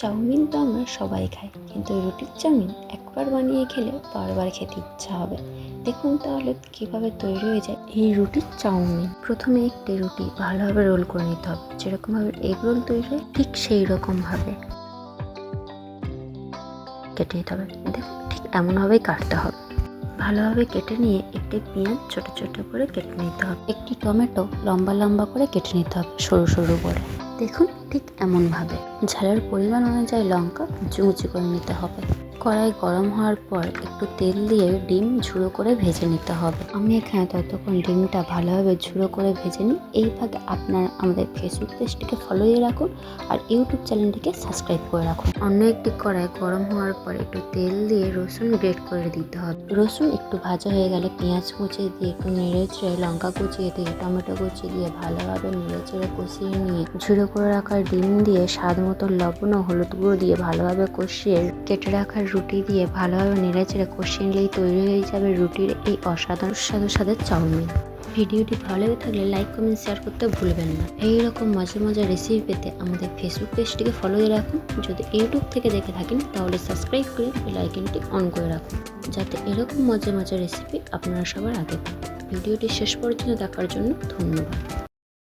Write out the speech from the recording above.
Chowmein তো আমরা সবাই খাই, কিন্তু রুটির চাউমিন একবার বানিয়ে খেলে বারবার খেতে ইচ্ছা হবে। দেখুন তাহলে কীভাবে তৈরি হয়ে যায় এই রুটির চাউমিন। প্রথমে একটি রুটি ভালোভাবে রোল করে নিতে হবে, যেরকমভাবে এগ রোল তৈরি হয়, ঠিক সেই রকমভাবে কেটে নিতে হবে। দেখুন ঠিক এমনভাবেই কাটতে হবে। ভালোভাবে কেটে নিয়ে একটি পেঁয়াজ ছোট ছোট করে কেটে নিতে হবে। একটি টমেটো লম্বা লম্বা করে কেটে নিতে হবে সরু সরু করে। দেখুন ঠিক এমনভাবে। ঝালের পরিমাণ অনুযায়ী লঙ্কা কুচি করে নিতে হবে। কড়াই গরম হওয়ার পর একটু তেল দিয়ে ডিম ঝুড়ো করে ভেজে নিতে হবে। আমি এখানে ততক্ষণ ডিমটা ভালোভাবে ঝুড়ো করে ভেজে নিই। এই ভাগে আপনারা আমাদের ফেসবুক পেজটিকে ফলো দিয়ে রাখুন আর ইউটিউব চ্যানেলটিকে সাবস্ক্রাইব করে রাখুন। অন্য একটি কড়াই গরম হওয়ার পর একটু তেল দিয়ে রসুন গ্রেট করে দিতে হবে। রসুন একটু ভাজা হয়ে গেলে পেঁয়াজ কুচিয়ে দিয়ে একটু নেড়ে চেড়ে লঙ্কা কুচিয়ে দিয়ে টমেটো কুচিয়ে দিয়ে ভালোভাবে নেড়ে চেড়ে কষিয়ে নিয়ে ঝুড়ো করে রাখা ডিম দিয়ে স্বাদ মতো লবণ ও হলুদ গুঁড়ো দিয়ে ভালোভাবে কষিয়ে কেটে রাখা রুটি দিয়ে ভালোভাবে নেড়ে চেড়ে কষিয়ে নিলেই তৈরি হয়ে যাবে রুটির এই অসাধারণ স্বাদু স্বাদের চাউমিন। ভিডিওটি ভালো লেগে থাকলে লাইক, কমেন্ট, শেয়ার করতে ভুলবেন না। এই রকম মজার মজার রেসিপি পেতে আমাদের ফেসবুক পেজটিকে ফলো দিয়ে রাখুন। যদি ইউটিউব থেকে দেখে থাকেন, তাহলে সাবস্ক্রাইব করে আইকনটি অন করে রাখুন। যাতে এরকম মজার মজার রেসিপি আপনারা সবার আগে পান। ভিডিওটি শেষ পর্যন্ত দেখার জন্য ধন্যবাদ।